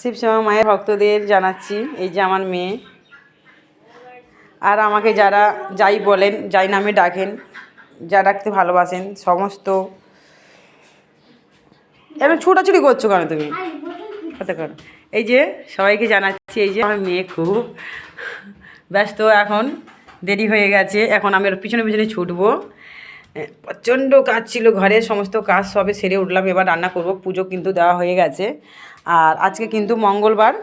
শিবশ্যামা মায়ের ভক্তদের জানাচ্ছি, এই যে আমার মেয়ে। আর আমাকে যারা যাই বলেন, যাই নামে ডাকেন, যা ডাকতে ভালোবাসেন, সমস্ত এরকম ছুটাছুটি করছ কেন তুমি? এই যে সবাইকে জানাচ্ছি, এই যে আমার মেয়ে খুব ব্যস্ত এখন, দেরি হয়ে গেছে, এখন আমি ওর পিছনে পিছনে ছুটবো। প্রচণ্ড কাজ ছিল ঘরে সমস্ত কাজ সবে সেরে উঠলাম এবার রান্না করব পুজো কিন্তু দেওয়া হয়ে গেছে। আর আজকে কিন্তু মঙ্গলবার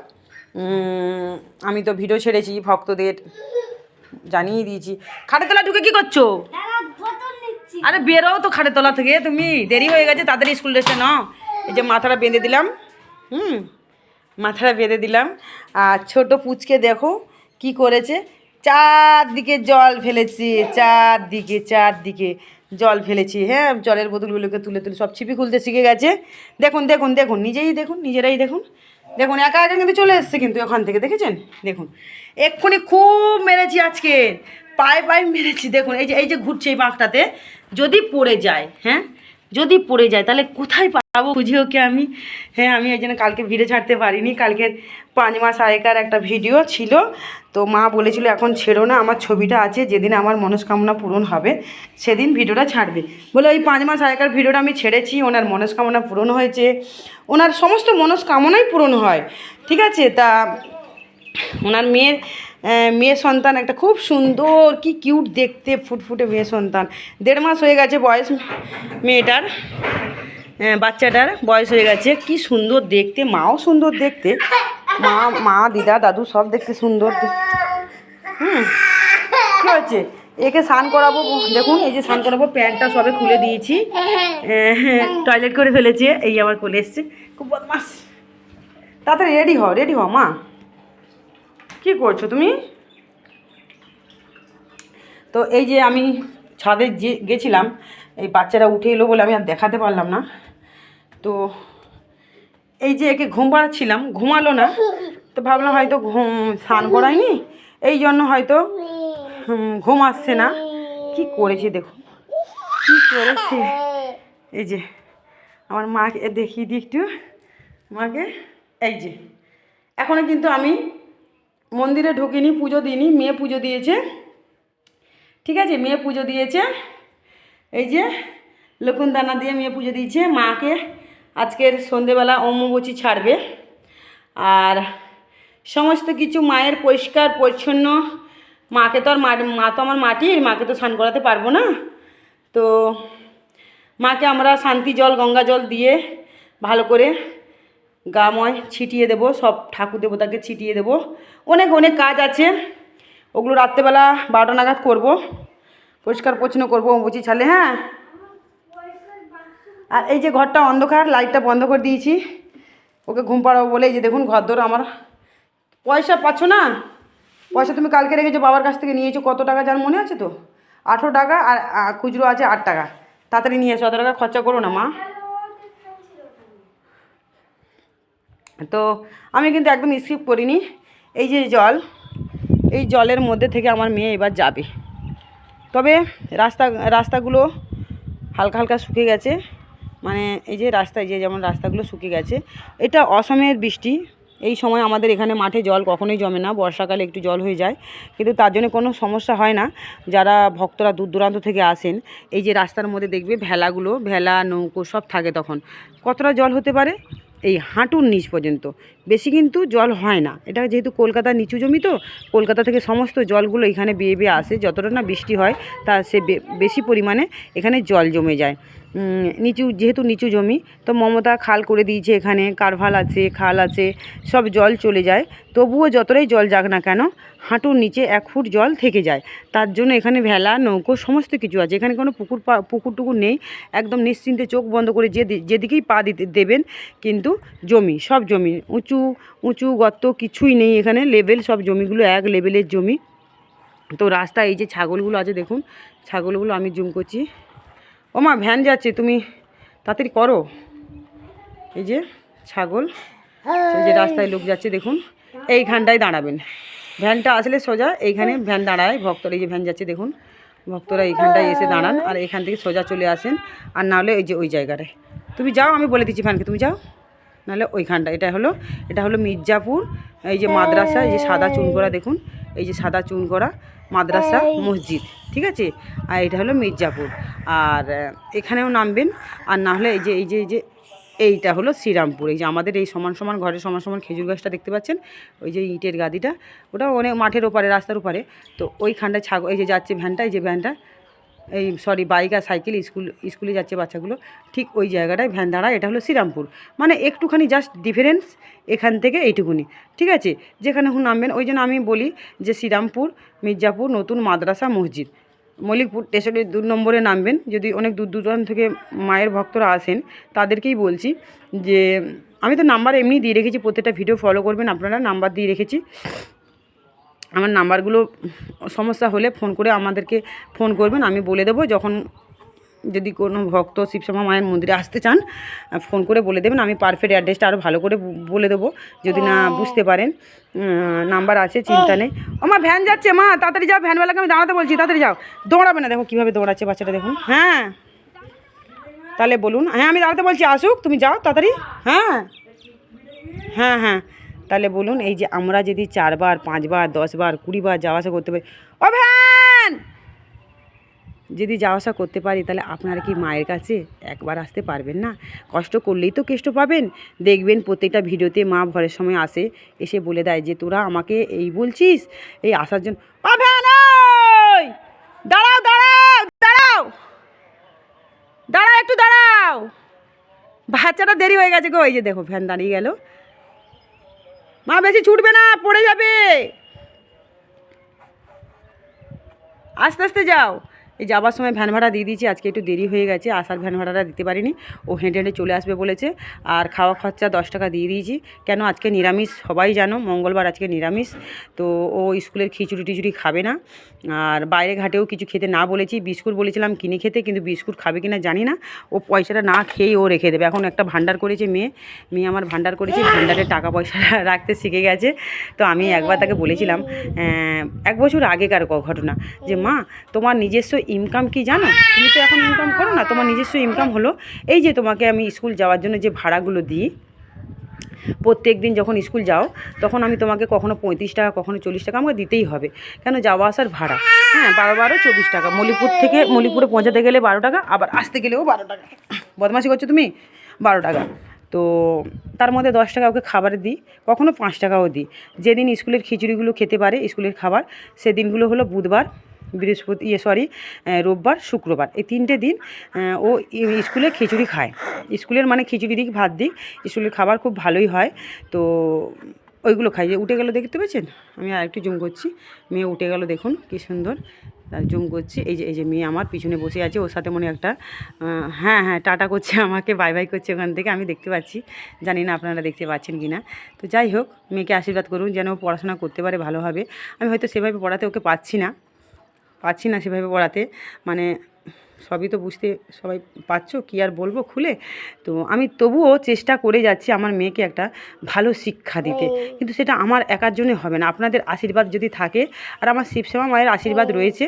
আমি তো ভিডিও ছেড়েছি ভক্তদের জানিয়ে দিয়েছি। খাটে তলা ঢুকে কি করছ? আরে বেরো তো খাটের তলা থেকে তুমি দেরি হয়ে গেছে তাড়াতাড়ি স্কুল ড্রেসটা নাও। এই যে মাথাটা বেঁধে দিলাম হুম মাথাটা বেঁধে দিলাম। আর ছোট পুচকে দেখো কি করেছে চারদিকে জল ফেলেছি চারদিকে চারদিকে। জল ফেলেছি হ্যাঁ জলের বোতলগুলোকে তুলে তুলে সব ছিপি খুলতে শিখে গেছে। দেখুন দেখুন দেখুন, নিজেই দেখুন, নিজেরাই দেখুন। দেখুন, একা একা কিন্তু চলে এসছে কিন্তু ওখান থেকে, দেখেছেন? দেখুন, এক্ষুনি খুব মেরেছি আজকে, পায়ে পায়ে মেরেছি, দেখুন, এই যে এই যে ঘুরছে এই বাঁকটাতে যদি পড়ে যায় হ্যাঁ যদি পড়ে যায়, তাহলে কোথায় পাবো বুঝি ওকে আমি? হ্যাঁ আমি এই জন্য কালকে ভিডিও ছাড়তে পারিনি। কালকের পাঁচ মাস আগেকার একটা ভিডিও ছিল। তো মা বলেছিল, এখন ছেড়ো না, আমার ছবিটা আছে, যেদিন আমার মনস্কামনা পূরণ হবে, সেদিন ভিডিওটা ছাড়বে। বলে, ওই পাঁচ মাস আগেকার ভিডিওটা আমি ছেড়েছি, ওনার মনস্কামনা পূরণ হয়েছে, ওনার সমস্ত মনস্কামনাই পূরণ হয়। ঠিক আছে? তা ওনার মেয়ের মেয়ে সন্তান একটা খুব সুন্দর, কি কিউট দেখতে, ফুটফুটে মেয়ে সন্তান। দেড় মাস হয়ে গেছে বয়স মেয়েটার। বাচ্চাটার বয়স হয়ে গেছে। কি সুন্দর দেখতে, মাও সুন্দর দেখতে। মা মা, দিদা, দাদু সব দেখতে সুন্দর হুম, কী হচ্ছে একে স্নান করাবো, দেখুন, এই যে স্নান করাবো, প্যান্টটা সবে খুলে দিয়েছি। টয়লেট করে ফেলেছে, এই আবার কোলে এসছে। খুব বদমাস। তাড়াতাড়ি রেডি হও রেডি হও মা। কি করছ তুমি? তো এই যে আমি ছাদে যে গেছিলাম, এই বাচ্চারা উঠে এলো বলে আমি আর দেখাতে পারলাম না। তো এই যে একে ঘুম পাড়াচ্ছিলাম, ঘুমালো না। তো ভাবলাম হয়তো ঘুম, স্নান করায়নি এই জন্য হয়তো ঘুম আসছে না। কি করেছে দেখুন, কি করেছে? এই যে, আমার মাকে দেখিয়ে দিই একটু। মাকে, এই যে এখনও কিন্তু আমি মন্দিরে ঢুকিনি, পুজো দিইনি, মেয়ে পুজো দিয়েছে। ঠিক আছে, মেয়ে পুজো দিয়েছে। এই যে লকুন দানা দিয়ে মেয়ে পুজো দিয়েছে, মাকে আজকের সন্ধেবেলা অম্বুবচি ছাড়বে। আর সমস্ত কিছু মায়ের পরিষ্কার, পরিচ্ছন্ন। মাকে তো আর মা- তো আমার মাটির মাকে তো স্নান করাতে পারব না। তো মাকে আমরা শান্তি জল, গঙ্গা জল দিয়ে ভালো করে গাময় ছিটিয়ে দেবো, সব ঠাকুর দেবতাকে ছিটিয়ে দেবো। অনেক অনেক কাজ আছে। ওগুলো রাত্রেবেলা বারোটা নাগাদ করব। পরিষ্কার, পরিচ্ছন্ন করব বুঝি ছালে হ্যাঁ? আর এই যে ঘরটা অন্ধকার লাইটটা বন্ধ করে দিয়েছি। ওকে ঘুম পাড়াবো বলে এই যে দেখুন ঘর ধরে আমার। পয়সা পাচ্ছ না? পয়সা তুমি কালকে রেখেছো, বাবার কাছ থেকে নিয়েছো। কত টাকা যার মনে আছে তো? আঠেরো টাকা আর খুচরো আছে আট টাকা। তাড়াতাড়ি নিয়ে এসো, অত টাকা খরচা করো না, মা। তো আমি কিন্তু একদম স্কিপ করিনি। এই যে জল, এই জলের মধ্যে থেকে আমার মেয়ে এবার যাবে। তবে রাস্তা, রাস্তাগুলো হালকা হালকা শুকিয়ে গেছে। মানে এই যে রাস্তায় যে যেমন রাস্তাগুলো শুকিয়ে গেছে, এটা অসমের বৃষ্টি। এই সময় আমাদের এখানে মাঠে জল কখনোই জমে না, বর্ষাকালে একটু জল হয়ে যায়। কিন্তু তার জন্য কোনো সমস্যা হয় না। যারা ভক্তরা দূর দূরান্ত থেকে আসেন, এই যে রাস্তার মধ্যে দেখবে ভেলাগুলো, ভেলা, নৌকো সব থাকে তখন। কতটা জল হতে পারে? এই হাঁটুর নিচ পর্যন্ত। বেশি কিন্তু জল হয় না। এটা যেহেতু কলকাতার নিচু জমি তো, কলকাতা থেকে সমস্ত জলগুলো এখানে বেয়ে বেয়ে আসে। যতটা না বৃষ্টি হয়, তা সে বেশি পরিমাণে এখানে জল জমে যায়। নিচু, যেহেতু নিচু জমি, তো মমতা খাল করে দিয়েছে এখানে, কারভাল আছে, খাল আছে, সব জল চলে যায়। তবুও যতটাই জল যাক না কেন, হাঁটুর নিচে এক ফুট জল থেকে যায়। তার জন্য এখানে ভেলা, নৌকো, সমস্ত কিছু আছে। এখানে কোনো পুকুর পা- পুকুর টুকুর নেই। একদম নিশ্চিন্তে চোখ বন্ধ করে যে যেদিকেই পা দিতে, দেবেন কিন্তু জমি, সব জমি উঁচু উঁচু গর্ত কিছুই নেই এখানে। লেভেল সব জমিগুলো এক লেভেলের জমি। তো রাস্তা এই যে ছাগলগুলো আছে দেখুন, ছাগলগুলো আমি জুম করছি। ও মা ভ্যান যাচ্ছে, তুমি তাড়াতাড়ি করো। এই যে ছাগল, এই যে রাস্তায় লোক যাচ্ছে, দেখুন, এইখানটায় দাঁড়াবেন। ভ্যানটা আসলে সোজা, এইখানে ভ্যান দাঁড়ায়, ভক্তরা এই যে ভ্যান যাচ্ছে, দেখুন। ভক্তরা এইখানটায় এসে দাঁড়ান, আর এখান থেকে সোজা চলে আসেন। আর নাহলে ওই যে ওই জায়গাটায়। তুমি যাও, আমি বলে দিচ্ছি ভ্যানকে তুমি যাও। নাহলে ওইখানটা এটা হলো এটা হলো মির্জাপুর এই যে মাদ্রাসা এই যে সাদা চুন করা দেখুন এই যে সাদা চুন করা মাদ্রাসা মসজিদ ঠিক আছে? আর এটা হলো মির্জাপুর আর এখানেও নামবেন আর না হলে এই যে এই যে এই যে এইটা হলো শ্রীরামপুর এই যে আমাদের এই সমান সমান ঘরের সমান সমান খেজুর গাছটা দেখতে পাচ্ছেন? ওই যে ইটের গাদিটা ওটা অনেক মাঠের ওপারে রাস্তার ওপারে তো ওইখানটায় ছাগল এই যে যাচ্ছে ভ্যানটা এই যে ভ্যানটা এই সরি বাইক আর সাইকেল স্কুল, স্কুলে যাচ্ছে বাচ্চাগুলো, ঠিক ওই জায়গাটায়, ভ্যান দাঁড়ায়, এটা হলো শ্রীরামপুর। মানে একটুখানি জাস্ট ডিফারেন্স এখান থেকে এইটুকুনি, ঠিক আছে? যেখানে হুন নামবেন, ওই জন্য আমি বলি যে শ্রীরামপুর, মির্জাপুর, নতুন মাদ্রাসা মসজিদ। মল্লিকপুর স্টেশনের দু নম্বরে নামবেন, যদি অনেক দূর দূরান্ত থেকে মায়ের ভক্তরা আসেন, তাদেরকেই বলছি যে, আমি তো নাম্বার এমনি দিয়ে রেখেছি, প্রত্যেকটা ভিডিও ফলো করবেন, আপনারা নাম্বার দিয়ে রেখেছি। আমার নাম্বারগুলো সমস্যা হলে ফোন করে আমাদেরকে ফোন করবেন। আমি বলে দেবো যখন যদি কোনো ভক্ত শিবশ্যামা মায়ের মন্দিরে আসতে চান ফোন করে বলে দেবেন। আমি পারফেক্ট অ্যাড্রেসটা আরও ভালো করে বলে দেবো যদি না বুঝতে পারেন। নাম্বার আছে চিন্তা নেই। ও মা ভ্যান যাচ্ছে মা তাড়াতাড়ি যাও ভ্যানওয়ালাকে আমি দাঁড়াতে বলছি তাড়াতাড়ি যাও। দৌড়াবে না দেখো কীভাবে দৌড়াচ্ছে বাচ্চাটা দেখুন। হ্যাঁ। তাহলে বলুন হ্যাঁ আমি দাঁড়াতে বলছি আসুক তুমি যাও তাড়াতাড়ি। হ্যাঁ। হ্যাঁ হ্যাঁ। তাহলে বলুন, এই যে আমরা যদি চারবার, পাঁচবার, দশবার, কুড়িবার যাওয়া আসা করতে পারি। ও ভ্যান! যদি যাওয়া আসা করতে পারি, তাহলে আপনারা কি মায়ের কাছে একবার আসতে পারবেন না? কষ্ট করলেই তো কেষ্ট পাবেন। দেখবেন প্রত্যেকটা ভিডিওতে মা ভরের সময় আসে, এসে বলে দেয় যে, তোরা আমাকে এই বলছিস, এই আসার জন্য দাঁড়াও দাঁড়াও দাঁড়াও! দাঁড়াও, একটু দাঁড়াও! বাচ্চাটা দেরি হয়ে গেছে গো। এই যে দেখো, ভ্যান দাঁড়িয়ে গেল। মা বেশি ছুটবে না পড়ে যাবে। আস্তে আস্তে যাও। এই যাবার সময় ভ্যান ভাড়া দিয়ে দিয়েছি, আজকে একটু দেরি হয়ে গেছে, আসার ভ্যান ভাড়াটা দিতে পারিনি। ও হেঁটে হেঁটে চলে আসবে বলেছে, আর খাওয়া খরচা দশ টাকা দিয়ে দিয়েছি। কেন আজকে নিরামিষ, সবাই জানো, মঙ্গলবার আজকে নিরামিষ, তো ও স্কুলের খিচুড়ি টিচুড়ি খাবে না। আর বাইরে ঘাটেও কিছু খেতে না বলেছি, বিস্কুট বলেছিলাম কিনে খেতে, কিন্তু বিস্কুট খাবে কি না জানি না। ও পয়সাটা না খেয়েই ও রেখে দেবে। এখন একটা ভান্ডার করেছে মেয়ে মেয়ে আমার ভান্ডার করেছে ভান্ডারে টাকা পয়সা রাখতে শিখে গেছে। তো আমি একবার তাকে বলেছিলাম এক বছর আগেকার ঘটনা, যে মা, তোমার নিজস্ব ইনকাম কি জানো? তুমি তো এখন ইনকাম করো না, তোমার নিজস্ব ইনকাম হলো। এই যে তোমাকে আমি স্কুল যাওয়ার জন্য যে ভাড়াগুলো দিই, প্রত্যেক দিন যখন স্কুল যাও, তখন আমি তোমাকে কখনো পঁয়ত্রিশ টাকা, কখনো চল্লিশ টাকা আমাকে দিতেই হবে। কেন? যাওয়া আসার ভাড়া। হ্যাঁ বারো বারো, চব্বিশ টাকা। মলিপুর থেকে, মলিপুরে পৌঁছাতে গেলে বারো টাকা, আবার আসতে গেলেও বারো টাকা। বদমাশি করছ তুমি? বারো টাকা। তো তার মধ্যে দশ টাকা ওকে খাবার দিই, কখনো পাঁচ টাকাও দিই। যেদিন স্কুলের খিচুড়িগুলো খেতে পারে স্কুলের খাবার, সেদিনগুলো হলো বুধবার। বৃহস্পতি ইয়ে সরি রোববার, শুক্রবার। এই তিনটে দিন ও স্কুলে খিচুড়ি খায়। স্কুলের মানে খিচুড়ি দিক, ভাত দিক, স্কুলের খাবার খুব ভালোই হয়। তো ওইগুলো খাই। যে উঠে গেল দেখতে পেয়েছেন? আমি আর একটু জুম করছি। মেয়ে উঠে গেল দেখুন, কি সুন্দর। জুম করছি। এই যে এই যে মেয়ে আমার পিছনে বসে আছে। ওর সাথে মনে একটা হ্যাঁ হ্যাঁ টাটা করছে আমাকে, বাই বাই করছে ওখান থেকে। আমি দেখতে পাচ্ছি। জানি না আপনারা দেখতে পাচ্ছেন কি না তো যাই হোক, মেয়েকে আশীর্বাদ করুন যেন ও পড়াশোনা করতে পারে ভালোভাবে। আমি হয়তো সেভাবে পড়াতে ওকে পাচ্ছি না। পাচ্ছি না সেভাবে পড়াতে। মানে সবই তো বুঝতে সবাই পাচ্ছ কি আর বলব খুলে? তো আমি তবুও চেষ্টা করে যাচ্ছি আমার মেয়েকে একটা ভালো শিক্ষা দিতে। কিন্তু সেটা আমার একার জন্য হবে না। আপনাদের আশীর্বাদ যদি থাকে আর আমার শিবশ্যামা মায়ের আশীর্বাদ রয়েছে।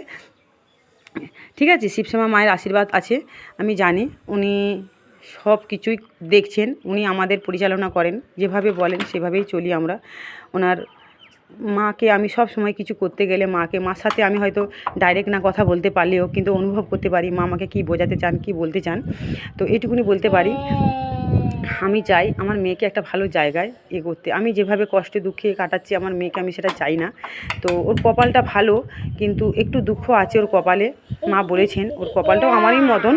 ঠিক আছে শিবশ্যামা মায়ের আশীর্বাদ আছে আমি জানি। উনি সব কিছুই দেখছেন উনি আমাদের পরিচালনা করেন। যেভাবে বলেন সেভাবেই চলি আমরা। ওনার মাকে আমি সব সময় কিছু করতে গেলে মাকে, মার সাথে আমি হয়তো ডাইরেক্ট না কথা বলতে পারলেও কিন্তু অনুভব করতে পারি, মা আমাকে কী বোঝাতে চান, কী বলতে চান। তো এটুকুনি বলতে পারি, আমি চাই আমার মেয়েকে একটা ভালো জায়গায় এ করতে। আমি যেভাবে কষ্টে দুঃখে কাটাচ্ছি, আমার মেয়েকে আমি সেটা চাই না। তো ওর কপালটা ভালো, কিন্তু একটু দুঃখ আছে ওর কপালে। মা বলেছেন, ওর কপালটাও আমারই মতন।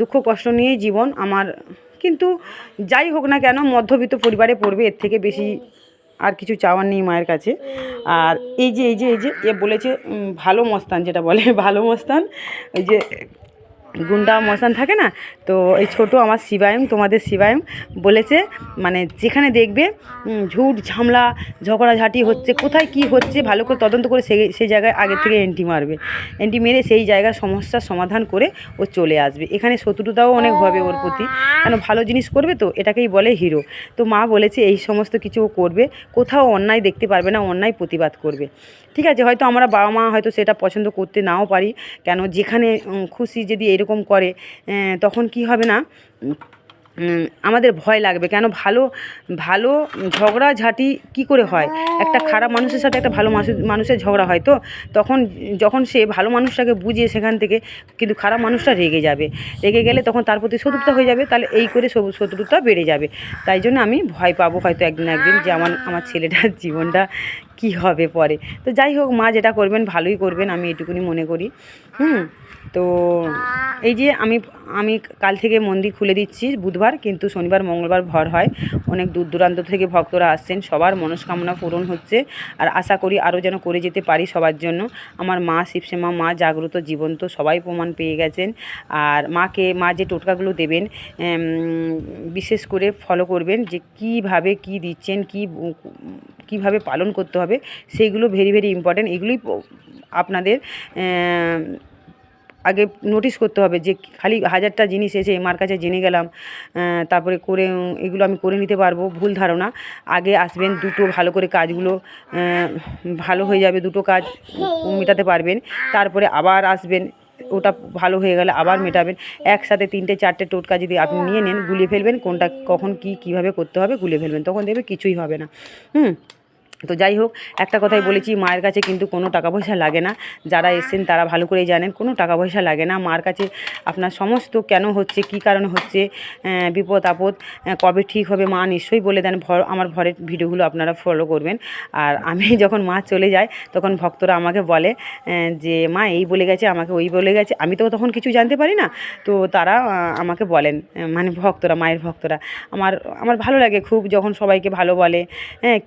দুঃখ, কষ্ট নিয়েই জীবন আমার। কিন্তু যাই হোক না কেন, মধ্যবিত্ত পরিবারে পড়বে, এর থেকে বেশি আর কিছু চাওয়ার নেই মায়ের কাছে। আর এই যে এই যে এই যে, এ বলেছে ভালো মস্তান যেটা বলে, ভালো মস্তান। ওই যে গুন্ডা মশান থাকে না, তো এই ছোট আমার শিবায়ম, তোমাদের শিবায়ম বলেছে মানে যেখানে দেখবে ঝুট ঝামলা, ঝগড়াঝাটি হচ্ছে, কোথায় কি হচ্ছে, ভালো করে তদন্ত করে সেই সেই জায়গায় আগে থেকে এন্টি মারবে। এন্টি মেরে সেই জায়গার সমস্যার সমাধান করে ও চলে আসবে। এখানে শত্রুতাও অনেক হবে ওর প্রতি। কেন, ভালো জিনিস করবে তো, এটাকেই বলে হিরো তো মা বলেছে, এই সমস্ত কিছু ও করবে, কোথাও অন্যায় দেখতে পারবে না, অন্যায় প্রতিবাদ করবে। ঠিক আছে, হয়তো আমরা বাবা মা হয়তো সেটা পছন্দ করতে নাও পারি। কেন, যেখানে খুশি যদি এরকম করে তখন কি হবে না? আমাদের ভয় লাগবে। কেন? ভালো ভালো ঝগড়া ঝাঁটি কি করে হয়? একটা খারাপ মানুষের সাথে একটা ভালো মানুষ, মানুষের ঝগড়া হয় তো? তখন যখন সে ভালো মানুষটাকে বুঝিয়ে সেখান থেকে কিন্তু খারাপ মানুষটা রেগে যাবে। রেগে গেলে তখন তার প্রতি শত্রুতা হয়ে যাবে, তাহলে এই করে শত্রুতা বেড়ে যাবে। তাই জন্য আমি ভয় পাবো হয়তো একদিন একদিন যে আমার আমার ছেলেটার জীবনটা কি হবে পরে। তো যাই হোক, মা যেটা করবেন, ভালোই করবেন, আমি এটুকুনি মনে করি। হুম? তো এই যে আমি আমি কাল থেকে মন্দির খুলে দিচ্ছি বুধবার, কিন্তু শনিবার, মঙ্গলবার ভর হয়। অনেক দূর দূরান্ত থেকে ভক্তরা আসছেন, সবার মনস্কামনা পূরণ হচ্ছে। আর আশা করি আরও যেন করে যেতে পারি সবার জন্য। আমার মা শিবসেমা, মা জাগ্রত, জীবন্ত, সবাই প্রমাণ পেয়ে গেছেন। আর মাকে, মা যে টোটকাগুলো দেবেন বিশেষ করে ফলো করবেন যে কীভাবে কি দিচ্ছেন, কি, কীভাবে পালন করতে হবে, সেইগুলো ভেরি ভেরি ইম্পর্ট্যান্ট এগুলোই আপনাদের আগে নোটিস করতে হবে যে খালি হাজারটা জিনিস এসে মার কাছে জেনে গেলাম তারপরে করে, এগুলো আমি করে নিতে পারব, ভুল ধারণা। আগে আসবেন দুটো ভালো করে কাজগুলো ভালো হয়ে যাবে দুটো কাজ মেটাতে পারবেন। তারপরে আবার আসবেন, ওটা ভালো হয়ে গেলে আবার মেটাবেন। একসাথে তিনটে, চারটে টোটকা যদি আপনি নিয়ে নেন, গুলিয়ে ফেলবেন, কোনটা কখন কি, কীভাবে করতে হবে, গুলিয়ে ফেলবেন। তখন দেখবে কিছুই হবে না। হুম? তো যাই হোক, একটা কথাই বলেছি, মায়ের কাছে কিন্তু কোনো টাকা পয়সা লাগে না। যারা এসছেন তারা ভালো করেই জানেন, কোনো টাকা পয়সা লাগে না। মার কাছে আপনার সমস্ত কেন হচ্ছে, কি কারণে হচ্ছে বিপদ আপদ কবে ঠিক হবে, মা নিশ্চয়ই বলে দেন। ভর, আমার ভরের ভিডিওগুলো আপনারা ফলো করবেন। আর আমি যখন মা চলে যায়, তখন ভক্তরা আমাকে বলে যে, মা, এই বলে গেছে, আমাকে ওই বলে গেছে। আমি তো তখন কিছু জানতে পারি না। তো তারা আমাকে বলেন মানে ভক্তরা, মায়ের ভক্তরা। আমার আমার ভালো লাগে খুব যখন সবাইকে ভালো বলে হ্যাঁ